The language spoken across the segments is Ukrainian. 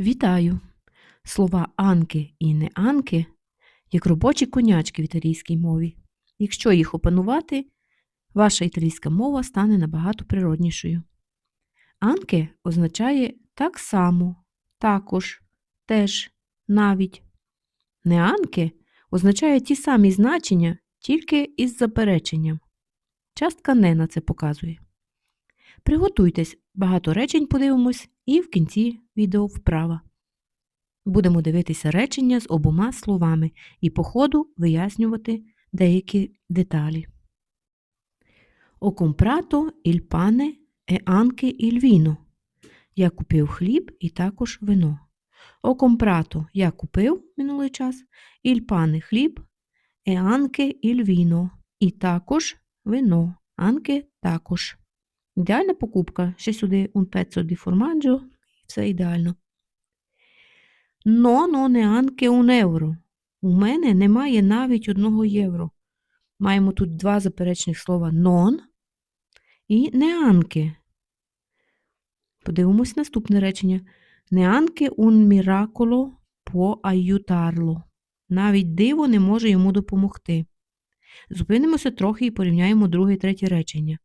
Вітаю! Слова анки і не анки як робочі конячки в італійській мові. Якщо їх опанувати, ваша італійська мова стане набагато природнішою. Анке означає так само, також, теж, навіть. Не анке означає ті самі значення, тільки із запереченням. Частка не на це показує. Приготуйтесь, багато речень подивимось і в кінці відео вправа. Будемо дивитися речення з обома словами і по ходу вияснювати деякі деталі. Ho comprato il pane e anche il vino. Я купив хліб і також вино. Ho comprato – я купив минулий час, il pane – хліб, e anche il vino – і також вино, anche – також. Ідеальна покупка. Ще сюди un pezzo di formaggio, все ідеально. No, no, neanche un euro. У мене немає навіть одного євро. Маємо тут два заперечних слова non і neanche. Подивимось наступне речення. Neanche un miracolo può aiutarlo. Навіть диво не може йому допомогти. Зупинимося трохи і порівняємо друге і третє речення.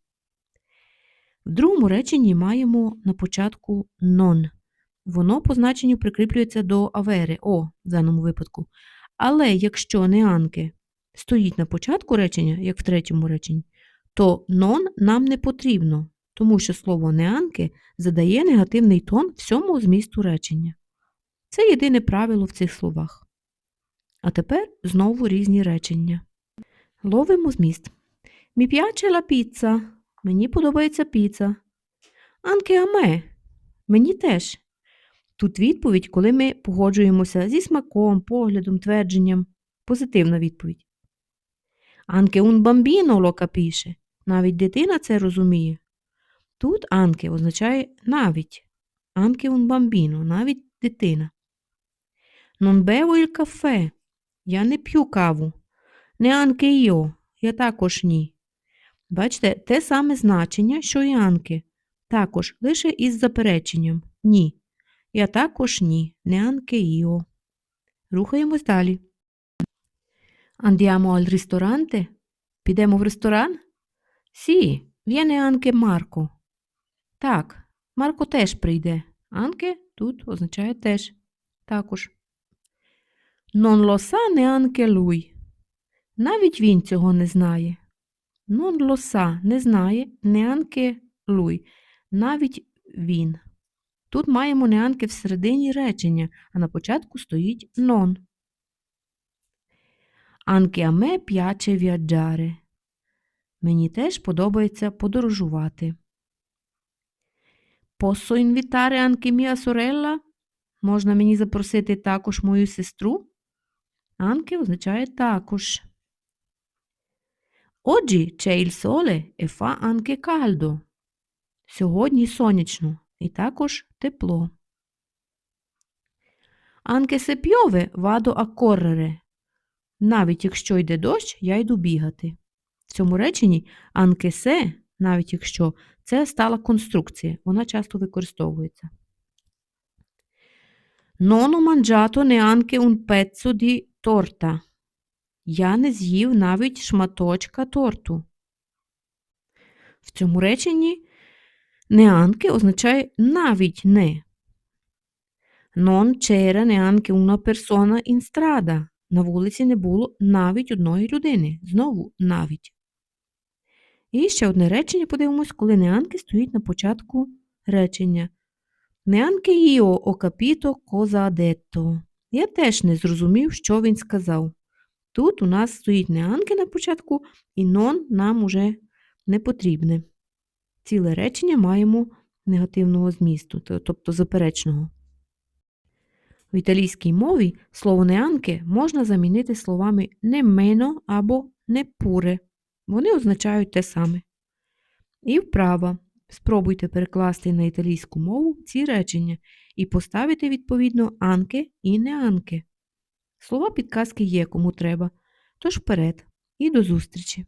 В другому реченні маємо на початку non. Воно по значенню прикріплюється до авери о в даному випадку. Але якщо неанке стоїть на початку речення, як в третьому реченні, то non нам не потрібно, тому що слово неанке задає негативний тон всьому змісту речення. Це єдине правило в цих словах. А тепер знову різні речення. Ловимо зміст. Мі piace la pizza. Мені подобається піца. A me. Мені теж. Тут відповідь, коли ми погоджуємося зі смаком, поглядом, твердженням. Позитивна відповідь. Anche un bambino lo capisce. Навіть дитина це розуміє. Тут anche означає навіть. Anche un bambino, навіть дитина. Non bevo il caffè. Я не п'ю каву. Neanche io. Я також ні. Бачите, те саме значення, що і анки. Також лише із запереченням ні. Я також ні, neanche io. Рухаємось далі. Andiamo al ristorante? Підемо в ресторан? Сі, viene anche Марко. Так, Марко теж прийде. Анке тут означає теж. Також. Non lo sa neanche lui. Навіть він цього не знає. Lo sa не знає neanche lui. Навіть він. Тут маємо неанки всередині речення, а на початку стоїть non. Anche a me piace. Мені теж подобається подорожувати. Posso invitare anche mia sorella? Можна мені запросити також мою сестру? Anche означає також. Oggi c'è il sole e fa anche caldo. Сьогодні сонячно і також тепло. Anche se piove, vado a correre. Навіть якщо йде дощ, я йду бігати. В цьому реченні anche se, навіть якщо, це стала конструкція, вона часто використовується. Non ho mangiato neanche un pezzo di torta. Я не з'їв навіть шматочка торту. В цьому реченні Neanche означає навіть не. Non c'era neanche una persona in strada. На вулиці не було навіть одної людини. Знову навіть. І ще одне речення подивимось, коли неанки стоїть на початку речення. Io ho capito cosa detto. Я теж не зрозумів, що він сказав. Тут у нас стоїть неанки на початку, і non нам уже не потрібне. Ціле речення маємо негативного змісту, тобто заперечного. В італійській мові слово неанке можна замінити словами немено або непуре. Вони означають те саме. І вправа. Спробуйте перекласти на італійську мову ці речення і поставити відповідно анке і неанке. Слова підказки є кому треба. Тож вперед і до зустрічі!